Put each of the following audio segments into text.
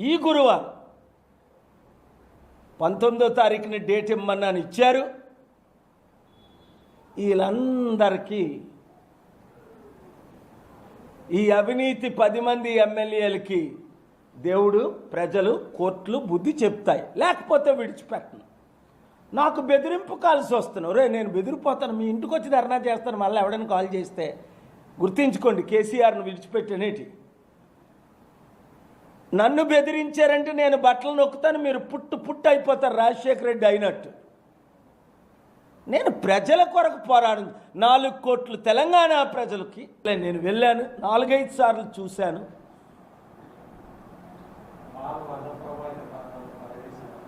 ఈ గురువారం పంతొమ్మిదో తారీఖున డేట్ ఇమ్మన్నాను ఇచ్చారు. వీళ్ళందరికీ ఈ అవినీతి పది మంది ఎమ్మెల్యేలకి దేవుడు ప్రజలు కోర్టులు బుద్ధి చెప్తాయి. లేకపోతే విడిచిపెట్టను. నాకు బెదిరింపు కాల్సి వస్తున్నావు రే నేను బెదిరిపోతాను. మీ ఇంటికి వచ్చి ధర్నా చేస్తాను. మళ్ళీ ఎవడని కాల్ చేస్తే గుర్తించుకోండి. కేసీఆర్ను విడిచిపెట్టనేటి. నన్ను బెదిరించారంటే నేను బట్టలు నొక్కుతాను మీరు పుట్టు పుట్టు అయిపోతారు రాజశేఖర రెడ్డి అయినట్టు. నేను ప్రజల కొరకు పోరాడు. నాలుగు కోట్లు తెలంగాణ ప్రజలకి. నేను వెళ్ళాను నాలుగైదు సార్లు చూశాను.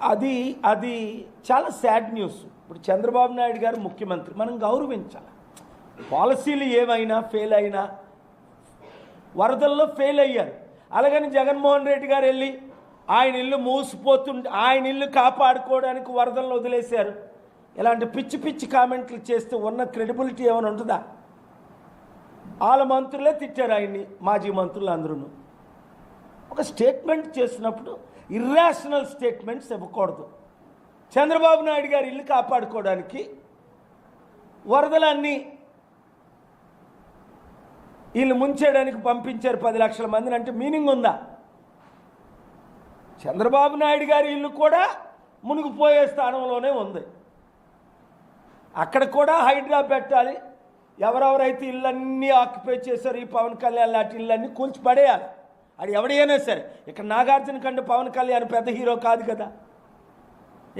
అది అది చాలా సాడ్ న్యూస్. ఇప్పుడు చంద్రబాబు నాయుడు గారు ముఖ్యమంత్రి మనం గౌరవించాలి. పాలసీలు ఏమైనా ఫెయిల్ అయినా వరదల్లో ఫెయిల్ అయ్యారు. అలాగని జగన్మోహన్ రెడ్డి గారు వెళ్ళి ఆయన ఇల్లు మూసిపోతుంటే ఆయన ఇల్లు కాపాడుకోవడానికి వరదలను వదిలేశారు. ఇలాంటి పిచ్చి పిచ్చి కామెంట్లు చేస్తే ఉన్న క్రెడిబిలిటీ ఏమైనా ఉంటుందా? వాళ్ళ మంత్రులే తిట్టారు ఆయన్ని మాజీ మంత్రులు అందరూ ఒక స్టేట్మెంట్ చేసినప్పుడు ఇర్రాషనల్ స్టేట్మెంట్స్ ఇవ్వకూడదు. చంద్రబాబు నాయుడు గారి ఇల్లు కాపాడుకోవడానికి వరదలన్నీ వీళ్ళు ముంచేయడానికి పంపించారు పది లక్షల మందిని అంటే మీనింగ్ ఉందా? చంద్రబాబు నాయుడు గారి ఇల్లు కూడా మునిగిపోయే స్థానంలోనే ఉంది. అక్కడ కూడా హైడ్రా పెట్టాలి. ఎవరెవరైతే ఇళ్ళన్నీ ఆక్యుపై చేశారు ఈ పవన్ కళ్యాణ్ లాంటి ఇళ్ళన్నీ కూల్చి పడేయాలి అది ఎవడైనా సరే. ఇక్కడ నాగార్జున కంటే పవన్ కళ్యాణ్ పెద్ద హీరో కాదు కదా.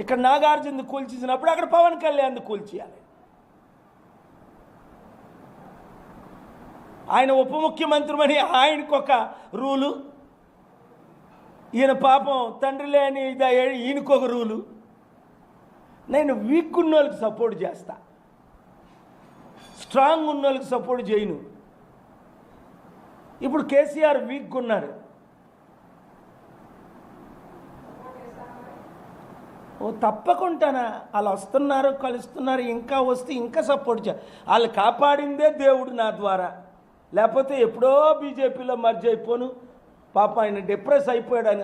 ఇక్కడ నాగార్జున కూల్చేసినప్పుడు అక్కడ పవన్ కళ్యాణ్ కూల్చేయాలి. ఆయన ఉప ముఖ్యమంత్రి ఆయనకు ఒక రూలు. ఈయన పాపం తండ్రి లేని ఈయనకొక రూలు. నేను వీక్ ఉన్న వాళ్ళకి సపోర్ట్ చేస్తా. స్ట్రాంగ్ ఉన్న వాళ్ళకి సపోర్ట్ చేయను. ఇప్పుడు కేసీఆర్ వీక్ ఉన్నాడు ఓ తప్పకుండానా వాళ్ళు వస్తున్నారు కలుస్తున్నారు ఇంకా వస్తే ఇంకా సపోర్ట్ చే. వాళ్ళు కాపాడిందే దేవుడు నా ద్వారా. లేకపోతే ఎప్పుడో బీజేపీలో మర్జ్ అయిపోను. పాప ఆయన డిప్రెస్ అయిపోయాడు. ఆయన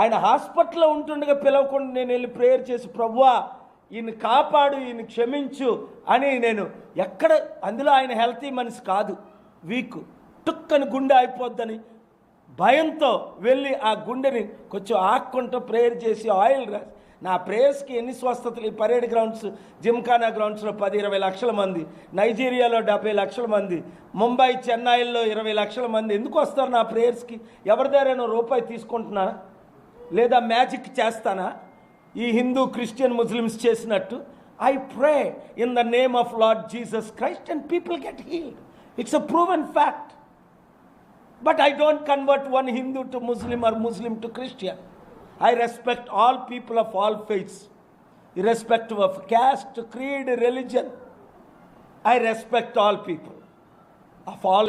ఆయన హాస్పిటల్లో ఉంటుండగా పిలవకుండా నేను వెళ్ళి ప్రేయర్ చేసి ప్రభువా ఈయన కాపాడు ఈయన క్షమించు అని నేను ఎక్కడ అందులో ఆయన హెల్తీ మనిషి కాదు. వీక్ టుక్కని గుండె అయిపోద్దని భయంతో వెళ్ళి ఆ గుండెని కొంచెం ఆక్కుంటూ ప్రేయర్ చేసి ఆయిల్ రాసి నా ప్రేయర్స్కి ఎన్ని స్వస్థతలు? ఈ పరేడ్ గ్రౌండ్స్ జిమ్ఖానా గ్రౌండ్స్లో పది ఇరవై లక్షల మంది. నైజీరియాలో డెబ్బై లక్షల మంది. ముంబై చెన్నైలో ఇరవై లక్షల మంది. ఎందుకు వస్తారు నా ప్రేయర్స్కి? ఎవరి దగ్గర రూపాయి తీసుకుంటున్నానా లేదా మ్యాజిక్ చేస్తానా? ఈ హిందూ క్రిస్టియన్ ముస్లిమ్స్ చేసినట్టు? I pray in the name of Lord Jesus Christ and people get healed. It's a proven fact. But I don't convert one Hindu to Muslim or Muslim to Christian. I respect all people of all faiths, irrespective of caste, creed, religion. I respect all people of all